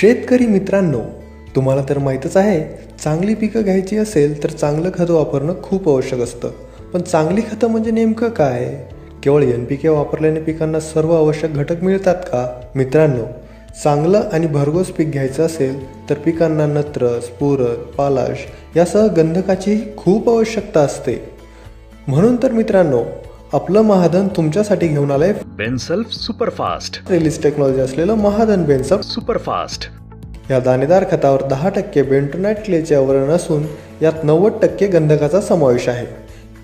शेतकरी मित्रांनो तुम्हाला तर माहीतच आहे चांगली पिकं घ्यायची असेल तर चांगलं खत वापरणं खूप आवश्यक असतं. पण चांगली खतं म्हणजे नेमकं काय? केवळ एन पी के वापरल्याने पिकांना सर्व आवश्यक घटक मिळतात का? मित्रांनो चांगलं आणि भरघोस पीक घ्यायचं असेल तर पिकांना नत्र स्फुरद पालाश यासह गंधकाचीही खूप आवश्यकता असते. म्हणून तर मित्रांनो आपलं महाधन तुमच्यासाठी घेऊन आलंय. बेनसल्फ सुपरफास्ट रिलीज टेक्नॉलॉजी असलेलं महाधन बेन्सप सुपरफास्ट या दाणेदार खतावर दहा टक्के बेंटोनाइट क्लेचे आवरण असून यात नव्वद टक्के गंधकाचा समावेश आहे.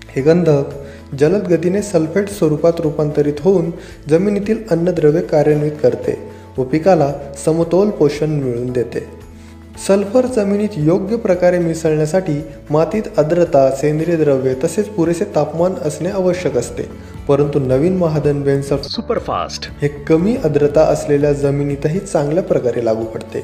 हे गंधक जलद गतीने सल्फेट स्वरूपात रूपांतरित होऊन जमिनीतील अन्नद्रव्य कार्यान्वित करते व पिकाला समतोल पोषण मिळवून देते. सल्फर जमिनीत योग्य प्रकारे मिसळण्यासाठी मातीत आर्द्रता सेंद्रिय द्रव्ये तसेच पुरेसे तापमान असणे आवश्यक असते. परंतु नवीन महादन बेन्सफ सुपरफास्ट. हे कमी आर्द्रता असलेल्या जमिनीतही चांगल्या प्रकारे लागू पडते.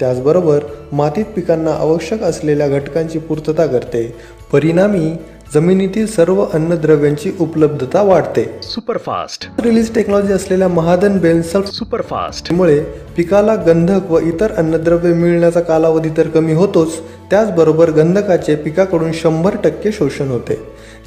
त्याचबरोबर मातीत पिकांना आवश्यक असलेल्या घटकांची पूर्तता करते. परिणामी जमिनीतील सर्व अन्नद्रव्यांची उपलब्धता वाढते. सुपरफास्ट रिलीज टेक्नॉलॉजी असलेल्या महादन बेन्सल्फ सुपरफास्ट मुळे पिकाला गंधक व इतर अन्नद्रव्य मिळण्याचा कालावधी तर कमी होतोच त्याचबरोबर गंधकाचे पिकाकडून शंभर टक्के शोषण होते.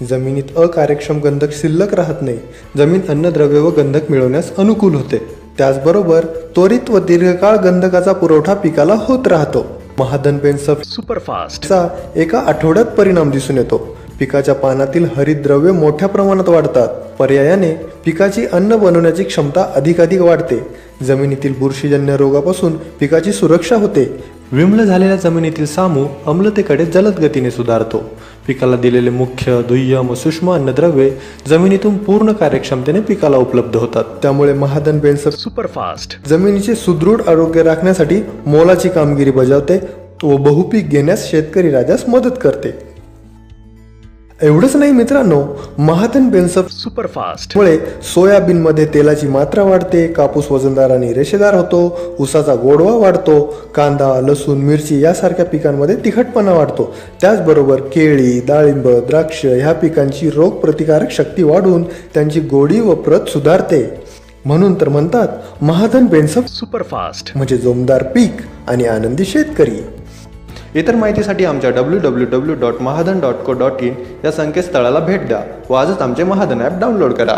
जमिनीत अकार्यक्षम गंधक शिल्लक राहत नाही जमीन अन्नद्रव्य व गंधक मिळवण्यास अनुकूल होते. त्याचबरोबर त्वरित व दीर्घकाळ गंधकाचा पुरवठा पिकाला होत राहतो. महादन पेन्सफ सुपरफास्ट चा एका आठवड्यात परिणाम दिसून येतो. पिकाच्या पानातील हरितद्रव्ये मोठ्या प्रमाणात वाढतात. पर्यायाने पिकाची अन्न बनवण्याची क्षमता अधिकाधिक वाढते. जमिनीतील बुरशीजन्य रोगापासून पिकाची सुरक्षा होते. विम्ल झालेल्या जमिनीतील सामू अम्लतेकडे जलद गतीने सुधारतो. पिकाला दिलेले मुख्य दुय्यम व सूक्ष्म अन्नद्रव्ये जमिनीतून पूर्ण कार्यक्षमतेने पिकाला उपलब्ध होतात. त्यामुळे महादन बेन्सर सुपरफास्ट. जमिनीचे सुदृढ आरोग्य राखण्यासाठी मोलाची कामगिरी बजावते व बहुपीक घेण्यास शेतकरी राजास मदत करते. एवढंच नाही मित्रांनो महातन बेन्सफ सुपरफास्ट. मुळे सोयाबीनमध्ये तेलाची मात्रा वाढते कापूस वजनदार आणि रेषेदार होतो ऊसाचा गोडवा वाढतो कांदा लसूण मिरची यासारख्या पिकांमध्ये तिखटपणा वाढतो. त्याचबरोबर केळी डाळिंब द्राक्ष ह्या पिकांची रोगप्रतिकारक शक्ती वाढून त्यांची गोडी व प्रत सुधारते. म्हणून तर म्हणतात महाधन बेन्सफ सुपरफास्ट. म्हणजे जोमदार पीक आणि आनंदी शेतकरी. इतर माहितीसाठी आमच्या W W W dot Mahadhan dot co dot in या संकेतस्थळाला भेट द्या व आजच आमचे महाधन ॲप डाउनलोड करा.